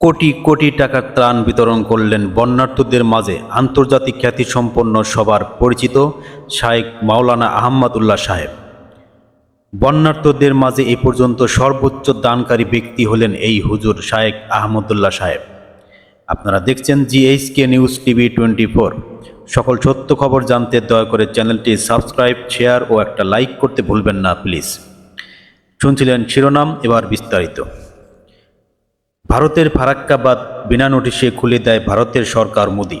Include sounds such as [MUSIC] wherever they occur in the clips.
কোটি কোটি টাকার ত্রাণ বিতরণ করলেন বন্যার্থদের মাঝে আন্তর্জাতিক খ্যাতিসম্পন্ন সবার পরিচিত শায়েক মাওলানা আহমদুল্লাহ সাহেব। বন্যার্থদের মাঝে এ পর্যন্ত সর্বোচ্চ দানকারী ব্যক্তি হলেন এই হুজুর শায়েক আহমদুল্লাহ সাহেব। আপনারা দেখছেন GHK news TV twenty four সকল সত্য খবর জানতে দয়া করে চ্যানেলটি সাবস্ক্রাইব, শেয়ার ও একটা লাইক করতে ভুলবেন না, প্লিজ। শুনছিলেন শিরোনাম, এবার বিস্তারিত। ভারতের ফারাক্কাবাদ বিনা নোটিশে খুলে দেয় ভারতের সরকার মোদি।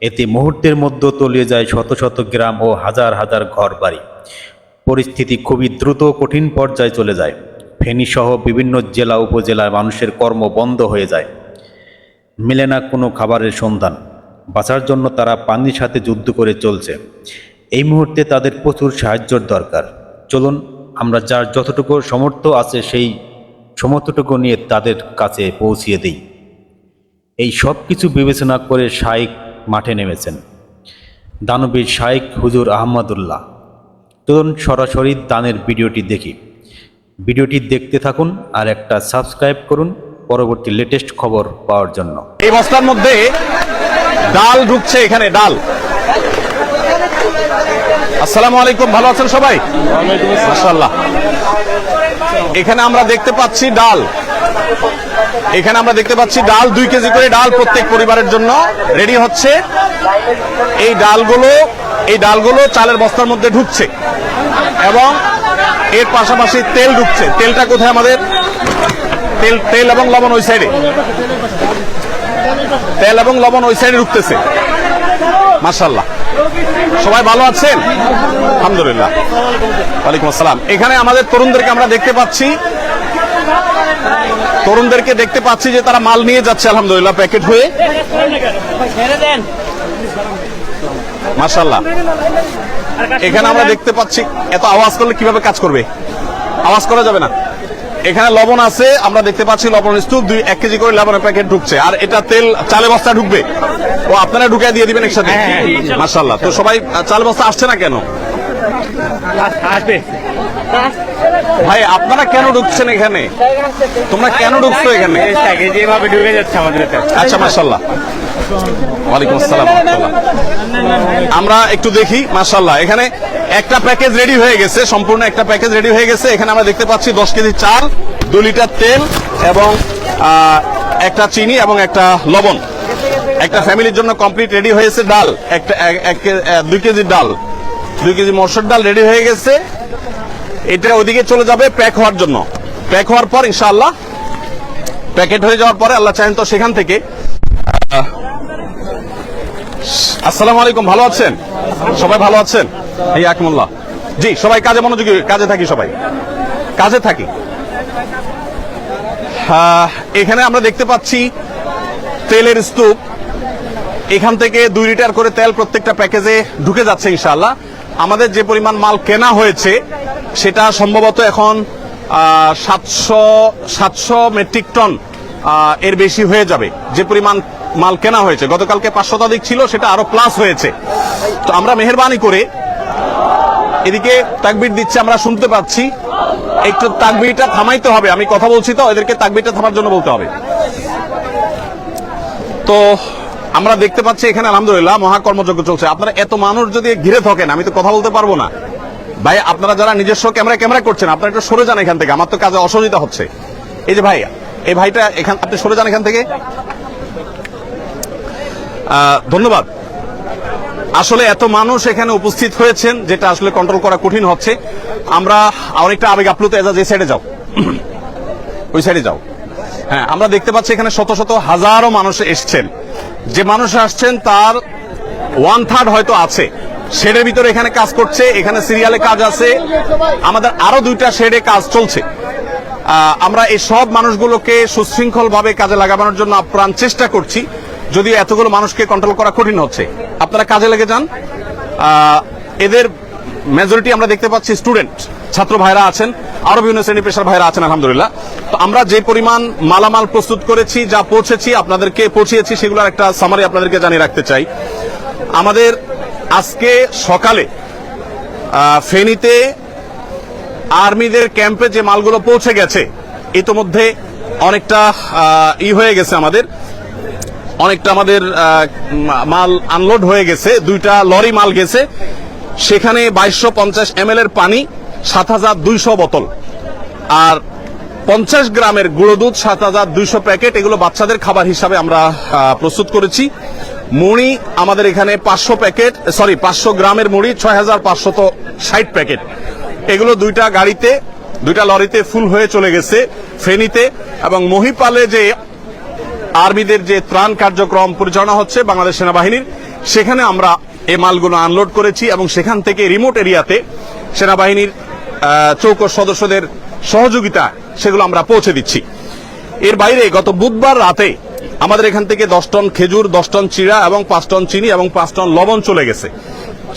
এতে মুহূর্তের মধ্যে তলিয়ে যায় শত শত গ্রাম ও হাজার হাজার ঘর বাড়ি পরিস্থিতি খুবই দ্রুত কঠিন পর্যায়ে চলে যায়। ফেনীসহ বিভিন্ন জেলা উপজেলায় মানুষের কর্ম বন্ধ হয়ে যায়। মেলে না কোনো খাবারের সন্ধান। বাঁচার জন্য তারা পানির সাথে যুদ্ধ করে চলছে। এই মুহূর্তে তাদের প্রচুর সাহায্যর দরকার। চলুন, আমরা যার যতটুকু সমর্থ আছে সেই সমর্থটুকু নিয়ে তাদের কাছে পৌঁছিয়ে দিই। এই সব কিছু বিবেচনা করে শাইক মাঠে নেমেছেন। দানবীর শাইক হুজুর আহমদুল্লাহ। তরুণ সরাসরি দানের ভিডিওটি দেখি। ভিডিওটি দেখতে থাকুন আর একটা সাবস্ক্রাইব করুন পরবর্তী লেটেস্ট খবর পাওয়ার জন্য। এই বস্তার মধ্যে ডাল ঢুকছে এখানে, ডাল। আসসালামু আলাইকুম, ভালো আছেন সবাই? এখানে আমরা দেখতে পাচ্ছি ডাল। এখানে আমরা দেখতে পাচ্ছি ডাল, দুই কেজি করে ডাল প্রত্যেক পরিবারের জন্য রেডি হচ্ছে। এই ডালগুলো এই ডালগুলো চালের বস্তার মধ্যে ঢুকছে এবং এর পাশাপাশি তেল ঢুকছে। তেলটা কোথায় আমাদের? তেল তেল এবং লবণ ওই সাইডে। তেল এবং লবণ ওই সাইডে ঢুকতেছে। মাশাল্লাহ সবাই ভালো আছেন? আলহামদুলিল্লাহ। ওয়ালাইকুম আসসালাম। এখানে আমাদের তরুণদেরকে আমরা দেখতে পাচ্ছি। তরুণদেরকে দেখতে পাচ্ছি যে তারা মাল নিয়ে যাচ্ছে, আলহামদুলিল্লাহ, প্যাকেট হয়ে। মাশাল্লাহ এখানে আমরা দেখতে পাচ্ছি, এত আওয়াজ করলে কীভাবে কাজ করবে? আওয়াজ করা যাবে না। এখানে লবণ আছে আমরা দেখতে পাচ্ছি লবণ স্তূপ দুই এক কেজি করে লবণের প্যাকেট ঢুকছে। আর এটা তেল চালে বস্তা ঢুকবে? ও আপনারা ঢুকিয়ে দিয়ে দিবেন একসাথে? মাশাল্লাহ তো সবাই চাল বস্তা আসছে না কেন? আসবে। ভাই আপনারা কেন ঢুকছেন এখানে? তোমরা কেন ঢুকছো এখানে? যেভাবে ঢুকে যাচ্ছে আমাদের আচ্ছা মাশাল্লাহ ওয়ালাইকুম আসসালাম আমরা একটু দেখি মাশাল্লাহ এখানে একটা প্যাকেজ রেডি হয়ে গেছে, সম্পূর্ণ একটা প্যাকেজ রেডি হয়ে গেছে। এখানে আমরা দেখতে পাচ্ছি দশ কেজি চাল, দু লিটার তেল এবং একটা চিনি এবং একটা লবণ। একটা ফ্যামিলির জন্য কমপ্লিট রেডি হয়েছে ডাল। একটা, এক- এক দুই কেজি ডাল। দুই কেজি মসুর ডাল রেডি হয়ে গেছে। এটা ওদিকে চলে যাবে প্যাক হওয়ার জন্য। প্যাক হওয়ার পর ইনশাআল্লাহ প্যাকেট হয়ে যাওয়ার পরে আল্লাহ চাহেন তো সেখান থেকে আসসালামু আলাইকুম, ভালো আছেন? সবাই ভালো আছেন? এই আকমুল্লাহ জি, সবাই কাজে মনোযোগী, কাজে থাকি সবাই। কাজে থাকি। এখানে আমরা দেখতে পাচ্ছি তেলের স্তূপ। এখান থেকে দুই লিটার করে তেল প্রত্যেকটা প্যাকেজে ঢুকে যাচ্ছে ইনশাআল্লাহ। আমাদের যে পরিমাণ মাল কেনা হয়েছে, সেটা সম্ভবত এখন সাতশো সাতশো মেট্রিক টন এর বেশি হয়ে যাবে। যে পরিমাণ মাল কেনা হয়েছে, গতকালকে পাঁচ শতাধিক ছিল, সেটা আরও প্লাস হয়েছে। তো আমরা মেহরবানি করে এদিকে তাকবির দিচ্ছে, আমরা শুনতে পাচ্ছি। একটু তাকবিরটা থামাইতে হবে, আমি কথা বলছি তো, এদেরকে তাকবিরটা থামার জন্য বলতে হবে। তো আমরা দেখতে পাচ্ছি এখানে, আলহামদুলিল্লাহ, মহাকর্মযজ্ঞ চলছে। আপনারা এত মানুষ যদি ঘিরে থাকেন, আমি তো কথা বলতে পারব না। ভাই, আপনারা যারা নিজস্ব ক্যামেরা ক্যামেরা করছেন, আপনারা একটু সরে যান এখান থেকে, আমার তো কাজে অসুবিধা হচ্ছে। এই যে ভাই এই ভাইটা এখান আপনি সরে যান এখান থেকে। ধন্যবাদ। আসলে এত মানুষ এখানে উপস্থিত হয়েছেন, যেটা আসলে কন্ট্রোল করা কঠিন হচ্ছে। আমরা অনেকটা আবেগ আপ্লুত এজাজ এই সাইডে যাও। ওই সাইডে যাও। হ্যাঁ আমরা দেখতে পাচ্ছি এখানে শত শত হাজারো মানুষ এসছেন। যে মানুষ আসছেন তার ওয়ান থার্ড হয়তো আছে। শেডের ভিতরে এখানে কাজ করছে, এখানে সিরিয়ালে কাজ আছে। আমাদের আরও দুইটা শেডে কাজ চলছে। আমরা এই সব মানুষগুলোকে সুশৃঙ্খল ভাবে কাজে লাগানোর জন্য আপ্রাণ চেষ্টা করছি। যদিও এতগুলো মানুষকে কন্ট্রোল করা কঠিন হচ্ছে। আপনারা কাজে লেগে যান। এদের মেজরিটি আমরা দেখতে পাচ্ছি স্টুডেন্ট ছাত্র ভাইরা আছেন, আরও বিভিন্ন শ্রেণি পেশার ভাইরা আছেন, আলহামদুলিল্লাহ। তো আমরা যে পরিমাণ মালামাল প্রস্তুত করেছি, যা পৌঁছেছি, আপনাদেরকে পৌঁছিয়েছি, সেগুলোর একটা সামারি আপনাদেরকে জানিয়ে রাখতে চাই। আমাদের আজকে সকালে ফেনীতে আর্মিদের ক্যাম্পে যে মালগুলো পৌঁছে গেছে, ইতোমধ্যে অনেকটা ই হয়ে গেছে আমাদের। অনেকটা আমাদের মাল আনলোড হয়ে গেছে। দুইটা লরি মাল গেছে। সেখানে বাইশশো পঞ্চাশ এম এর পানি, সাত হাজার দুইশো বোতল। আর পঞ্চাশ গ্রামের গুঁড়ো দুধ, সাত হাজার দুইশো প্যাকেট, এগুলো বাচ্চাদের খাবার হিসাবে আমরা প্রস্তুত করেছি। মুড়ি আমাদের এখানে পাঁচশো প্যাকেট সরি পাঁচশো গ্রামের মুড়ি, ছয় হাজার পাঁচশত ষাট প্যাকেট। এগুলো দুইটা গাড়িতে, দুইটা লরিতে ফুল হয়ে চলে গেছে ফেনীতে এবং মহিপালে যে আর্মিদের যে ত্রাণ কার্যক্রম পরিচালনা হচ্ছে বাংলাদেশ সেনাবাহিনীর, সেখানে আমরা এই মালগুলো আনলোড করেছি এবং সেখান থেকে রিমোট এরিয়াতে সেনাবাহিনীর চৌকস সদস্যদের সহযোগিতা, সেগুলো আমরা পৌঁছে দিচ্ছি। এর বাইরে গত বুধবার রাতে আমাদের এখান থেকে দশ টন খেজুর, দশ টন চিড়া এবং পাঁচ টন চিনি এবং পাঁচ টন লবণ চলে গেছে।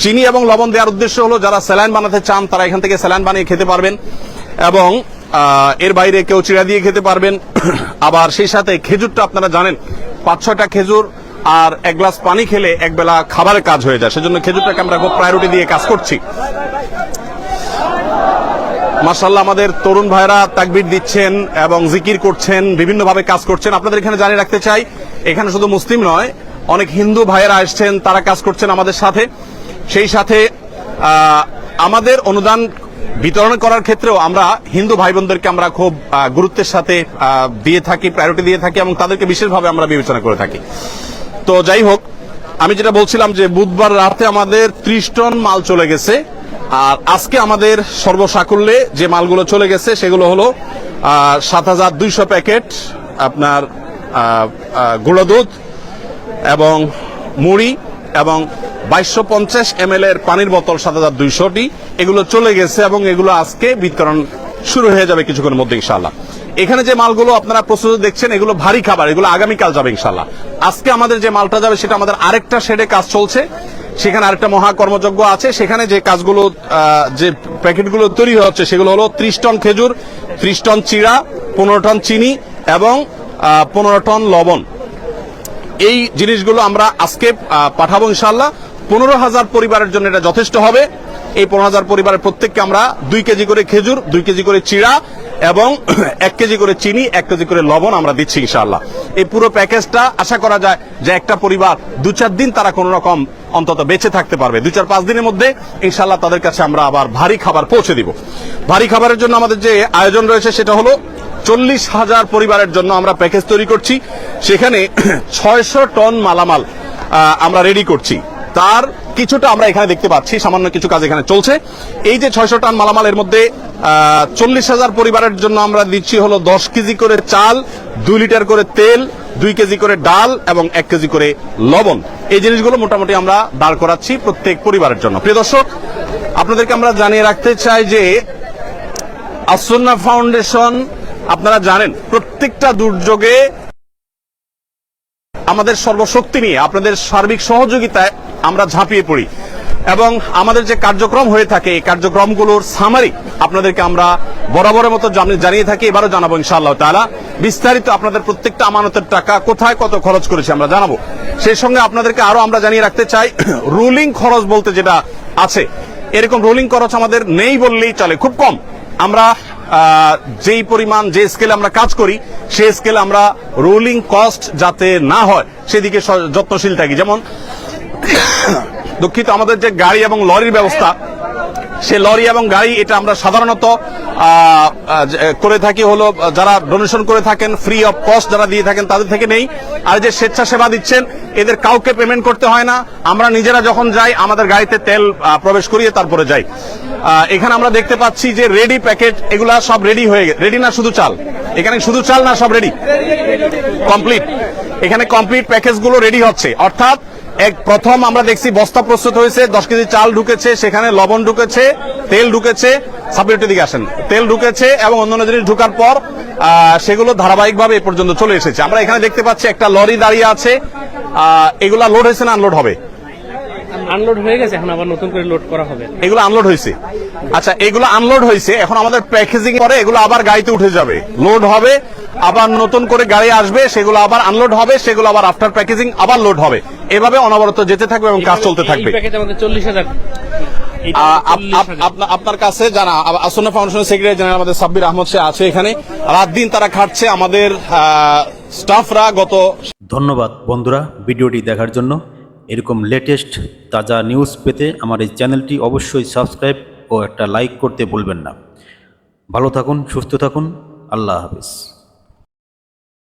চিনি এবং লবণ দেওয়ার উদ্দেশ্য হলো যারা স্যালাইন বানাতে চান, তারা এখান থেকে স্যালাইন বানিয়ে খেতে পারবেন এবং এর বাইরে কেউ চিড়া দিয়ে খেতে পারবেন। [CLEARS THROAT] আবার সেই সাথে খেজুরটা আপনারা জানেন পাঁচ ছয়টা খেজুর আর এক গ্লাস পানি খেলে একবেলা খাবারের কাজ হয়ে যায়। সেজন্য খেজুরটাকে আমরা খুব প্রায়োরিটি দিয়ে কাজ করছি। মার্শাল্লাহ আমাদের তরুণ ভাইরা তাকবির দিচ্ছেন এবং জিকির করছেন, বিভিন্নভাবে কাজ করছেন। আপনাদের এখানে জানিয়ে রাখতে চাই, এখানে শুধু মুসলিম নয়, অনেক হিন্দু ভাইয়েরা আসছেন তারা কাজ করছেন আমাদের সাথে। সেই সাথে আমাদের অনুদান বিতরণ করার ক্ষেত্রেও আমরা হিন্দু ভাই বোনদেরকে আমরা খুব গুরুত্বের সাথে দিয়ে থাকি প্রায়োরিটি দিয়ে থাকি এবং তাদেরকে বিশেষভাবে আমরা বিবেচনা করে থাকি। তো যাই হোক, আমি যেটা বলছিলাম যে বুধবার রাতে আমাদের ত্রিশ টন মাল চলে গেছে। আর আজকে আমাদের সর্বসাকুল্যে যে মালগুলো চলে গেছে, সেগুলো হলো সাত হাজার দুইশো প্যাকেট আপনার গুঁড়ো দুধ এবং মুড়ি এবং বাইশশো পঞ্চাশ এম এর পানির বোতল সাত হাজার দুইশোটি। এগুলো চলে গেছে এবং এগুলো আজকে বিতরণ শুরু হয়ে যাবে কিছুক্ষণের মধ্যে ইনশাল্লাহ এখানে যে মালগুলো আপনারা প্রস্তুত দেখছেন, এগুলো ভারী খাবার, এগুলো আগামীকাল যাবে ইনশাল্লাহ আজকে আমাদের যে মালটা যাবে, সেটা আমাদের আরেকটা শেডে কাজ চলছে। সেখানে আরেকটা মহা কর্মযজ্ঞ আছে। সেখানে যে কাজগুলো যে প্যাকেটগুলো তৈরি হচ্ছে, সেগুলো হলো ত্রিশ টন খেজুর, ত্রিশ টন চিড়া, পনেরো টন চিনি এবং পনেরো টন লবণ। এই জিনিসগুলো আমরা আজকে পাঠাবো ইনশাল্লাহ পনেরো হাজার পরিবারের জন্য এটা যথেষ্ট হবে। এই পনেরো হাজার পরিবারের প্রত্যেককে আমরা দুই কেজি করে খেজুর, দুই কেজি করে চিড়া এবং [CLEARS THROAT] এক কেজি করে চিনি, এক কেজি করে লবণ আমরা দিচ্ছি ইনশাল্লাহ এই পুরো প্যাকেজটা আশা করা যায় যে একটা পরিবার দু চার দিন তারা কোন রকম অন্তত বেঁচে থাকতে পারবে। দু চার পাঁচ দিনের মধ্যে ইনশাল্লাহ তাদের কাছে আমরা আবার ভারী খাবার পৌঁছে দিব। ভারী খাবারের জন্য আমাদের যে আয়োজন রয়েছে সেটা হলো চল্লিশ হাজার পরিবারের জন্য আমরা প্যাকেজ তৈরি করছি। সেখানে [CLEARS THROAT] ছয়শো টন মালামাল আমরা রেডি করছি। তার কিছুটা আমরা এখানে দেখতে পাচ্ছি, সামান্য কিছু কাজ এখানে চলছে। এই যে ছয়শো টন মালামাল এর মধ্যে চল্লিশ হাজার পরিবারের জন্য আমরা দিচ্ছি হলো দশ কেজি করে চাল, দুই লিটার করে তেল, দুই কেজি করে ডাল এবং এক কেজি করে লবণ। এই জিনিসগুলো মোটামুটি আমরা দাঁড় করাচ্ছি প্রত্যেক পরিবারের জন্য। প্রিয় দর্শক, আপনাদেরকে আমরা জানিয়ে রাখতে চাই যে আসন্না ফাউন্ডেশন, আপনারা জানেন, প্রত্যেকটা দুর্যোগে আমাদের সর্বশক্তি নিয়ে, আপনাদের সার্বিক সহযোগিতায় আমরা ঝাঁপিয়ে পড়ি। এবং আমাদের যে কার্যক্রম হয়ে থাকে, এই কার্যক্রমগুলোর সামারি আপনাদেরকে আমরা বরাবরের মতো জানিয়ে থাকি, এবারও জানাব ইনশাআল্লাহ তাআলা। বিস্তারিত আপনাদের প্রত্যেকটা আমানতের টাকা কোথায় কত খরচ করেছে আমরা জানাব। সেই সঙ্গে আপনাদেরকে আরও আমরা জানিয়ে রাখতে চাই, [CLEARS THROAT] রুলিং খরচ বলতে যেটা আছে, এরকম রোলিং খরচ আমাদের নেই বললেই চলে, খুব কম। আমরা যেই পরিমাণ, যে স্কেলে আমরা কাজ করি, সেই স্কেলে আমরা রোলিং কস্ট যাতে না হয়, সেদিকে যত্নশীল থাকি। যেমন দুঃখিত, আমাদের যে গাড়ি এবং লরির ব্যবস্থা, সে লরি এবং গাড়ি এটা আমরা সাধারণত করে থাকি হলো, যারা ডোনেশন করে থাকেন ফ্রি অফ কস্ট যারা দিয়ে থাকেন, তাদের থেকে নেই। আর যে স্বেচ্ছাসেবা দিচ্ছেন, এদের কাউকে পেমেন্ট করতে হয় না। আমরা নিজেরা যখন যাই, আমাদের গাড়িতে তেল প্রবেশ করিয়ে তারপরে যাই। এখানে আমরা দেখতে পাচ্ছি যে রেডি প্যাকেট এগুলা সব রেডি হয়ে গেছে রেডি না শুধু চাল? এখানে শুধু চাল না সব রেডি কমপ্লিট এখানে কমপ্লিট প্যাকেজগুলো রেডি হচ্ছে। অর্থাৎ এক প্রথম আমরা দেখছি বস্তা প্রস্তুত হয়েছে, দশ কেজি চাল ঢুকেছে, সেখানে লবণ ঢুকেছে, তেল ঢুকেছে। সাপ্লিটির দিকে আসেন। তেল ঢুকেছে এবং অন্যান্য জিনিস ঢুকার পর সেগুলো ধারাবাহিকভাবে এ পর্যন্ত চলে এসেছে। আমরা এখানে দেখতে পাচ্ছি একটা লরি দাঁড়িয়ে আছে। এগুলা লোড হয়েছে না আনলোড হবে? আনলোড হয়ে গেছে এখন আবার নতুন করে লোড করা হবে। এগুলো আনলোড হয়েছে। আচ্ছা এগুলো আনলোড হয়েছে এখন আমাদের প্যাকেজিং করে এগুলো আবার গাড়িতে উঠে যাবে। লোড হবে আবার নতুন করে গাড়ি আসবে সেগুলো আবার আনলোড হবে সেগুলো আবার আফটার প্যাকেজিং আবার লোড হবে। এভাবে অনবরত যেতে থাকবে এবং কাজ চলতে থাকবে। আমাদের চল্লিশ হাজার। এটা আ- আপ- 40 আপ- হাজার। আপনা- আপনার কাছে জানা আসন্ন আসন্না ফাউন্ডেশনের সেক্রেটারি জেনারেল আমাদের সাব্বির আহমদ সে আছে এখানে। রাত দিন তারা খাটছে আমাদের স্টাফরা গত ধন্যবাদ বন্ধুরা ভিডিওটি দেখার জন্য। এরকম লেটেস্ট তাজা নিউজ পেতে আমার এই চ্যানেলটি অবশ্যই সাবস্ক্রাইব ও একটা লাইক করতে ভুলবেন না। ভালো থাকুন, সুস্থ থাকুন, আল্লাহ হাফিজ।